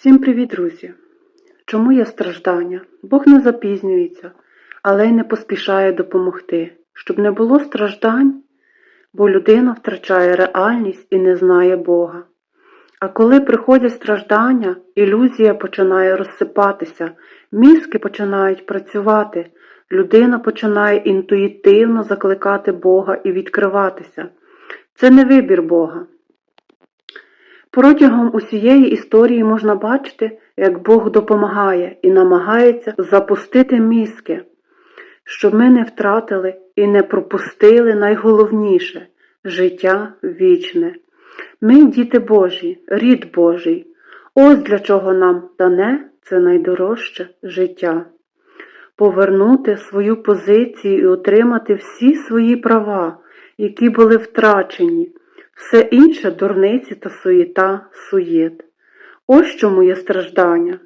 Всім привіт, друзі! Чому є страждання? Бог не запізнюється, але й не поспішає допомогти, щоб не було страждань, бо людина втрачає реальність і не знає Бога. А коли приходять страждання, ілюзія починає розсипатися, мізки починають працювати, людина починає інтуїтивно закликати Бога і відкриватися. Це не вибір Бога. Протягом усієї історії можна бачити, як Бог допомагає і намагається запустити мізки, щоб ми не втратили і не пропустили найголовніше життя вічне. Ми діти Божі, рід Божий. Ось для чого нам дане це найдорожче життя. Повернути свою позицію і отримати всі свої права, які були втрачені. Все інше дурниці та суєта, суєт. Ось чому є страждання.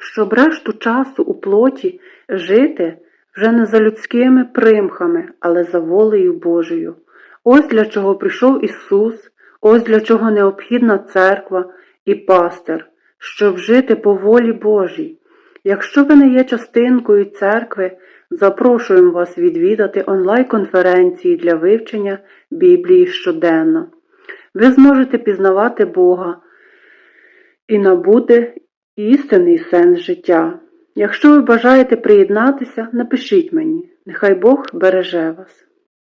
Щоб решту часу у плоті жити вже не за людськими примхами, але за волею Божою. Ось для чого прийшов Ісус, ось для чого необхідна церква і пастир, щоб жити по волі Божій. Якщо ви не є частинкою церкви, запрошуємо вас відвідати онлайн-конференції для вивчення Біблії щоденно. Ви зможете пізнавати Бога і набути істинний сенс життя. Якщо ви бажаєте приєднатися, напишіть мені. Нехай Бог береже вас.